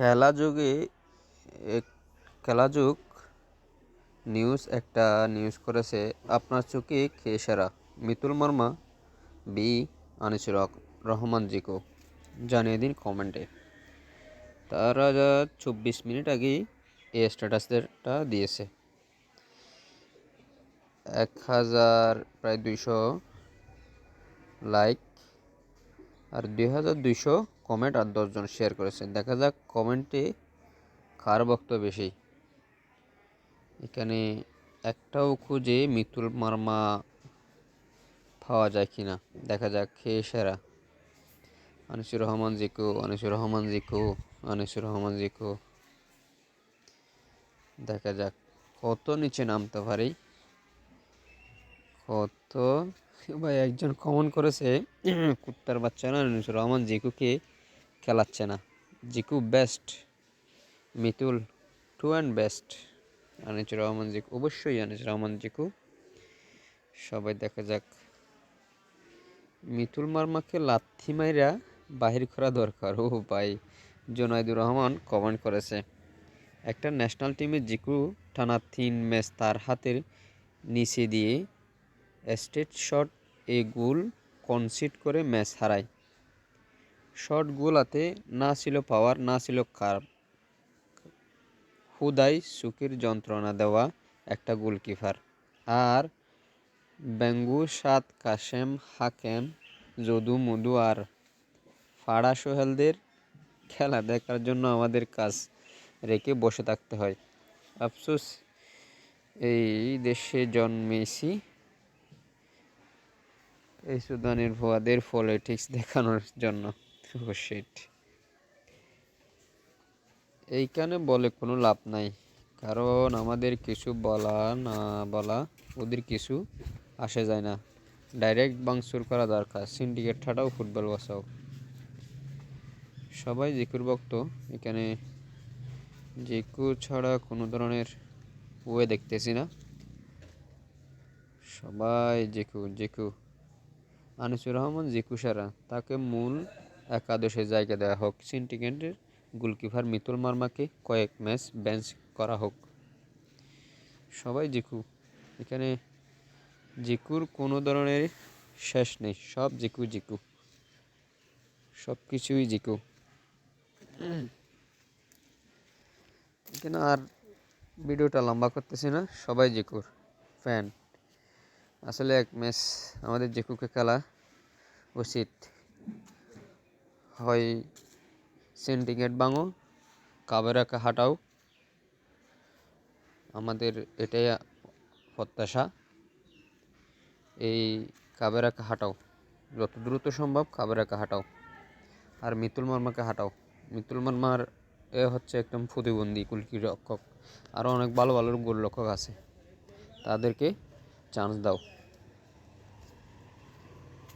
খেলা যুগে খেলাযুগ নিউজ একটা নিউজ করেছে, আপনার চোখে কে সেরা? মিতুল মার্মা বি, আনিসুর রহমান জিকো। জানিয়ে দিন কমেন্টে তারা যা চব্বিশ মিনিট আগেই এই স্ট্যাটাসটা দিয়েছে। এক হাজার, প্রায় দুইশো লাইক আর দুই হাজার দুইশো কমেন্ট আর দশজন শেয়ার করেছেন। দেখা যাক কমেন্টে কার বক্তব্য বেশি। এখানে একটাও খুঁজে মিতুল মার্মা পাওয়া যায় কি না দেখা যাক খেয়ে সেরা। আনিসুর রহমান জিকু, আনিসুর রহমান জিকু, আনিসুর রহমান জিকু। দেখা যাক কত নিচে নামতে পারি। কত ভাই একজন কমন করেছে কুত্তার বাচ্চা না রহমান জিকুকে খেলাচ্ছে না। Zico best Mitul too and best Anisur Rahman Zico, অবশ্যই আনিসুর রহমান জিকু। সবাই দেখা যাক। মিতুল মার্মাকে লাথি মাইরা বাহির করা দরকার। ও ভাই জোনাইদুর রহমান কমেন্ট করেছে। একটা ন্যাশনাল টিমের জিকু টানা তিন ম্যাচ তার হাতের নিচে দিয়ে স্টেট শট এ গোল কনসিড করে ম্যাচ হারায়। শট গোলাতে না ছিল পাওয়ার, না ছিল কার হুদাই সুখের যন্ত্রণা দেওয়া একটা গোলকিপার। আর বেঙ্গু সাত কাশেম, হাকেম, যদু, মধু আর ফাড়া সোহেলদের খেলা দেখার জন্য আমাদের কাজ রেখে বসে থাকতে হয়। আফসোস, এই দেশে জন্মেছি। এই সুদানের ভুয়াদের পলিটিক্স দেখানোর জন্য। শিট এইখানে বলে কোনো লাভ নাই। কারণ আমাদের কিছু বলা না বলা, ওদের কিছু আসে যায় না। ডাইরেক্ট বাংসুর করা দরকার। সিন্ডিকেট ঠাটাও ফুটবল বসাও। সবাই জিকুর ভক্ত। এখানে জিকু ছাড়া কোনো ধরনের ওয়ে দেখতেছি না। সবাই জিকু জিকু। আনিসুর রহমান, জিকু সারা। তাকে মূল একাদশে জায়গা দেওয়া হোক। সিন্ডিকেটের গোলকিপার মিতুল মার্মাকে কয়েক ম্যাচ বেঞ্চ করা হোক। সবাই জিকু। এখানে জিকুর কোনো ধরনের শেষ নেই। সব জিকু জিকু। সব কিছুই জিকু। এখানে আর ভিডিওটা লম্বা করতেছি না। সবাই জিকুর। ফ্যান। আসলে এক ম্যাচ আমাদের যে কুকে খেলা উচিত। হয় সিন্ডিকেট বাঙো কাবেরাকে হাঁটাও। আমাদের এটাই প্রত্যাশা। এই কাবেরাকে হাঁটাও। যত দ্রুত সম্ভব কাবেরাকে হাঁটাও। আর মিতুল মার্মাকে হাঁটাও। মিতুল মার্মার এ হচ্ছে একদম প্রতিবন্ধী কুলকি রক্ষক আরও অনেক ভালো ভালো গোল রক্ষক আছে। তাদেরকে চান্স দাও।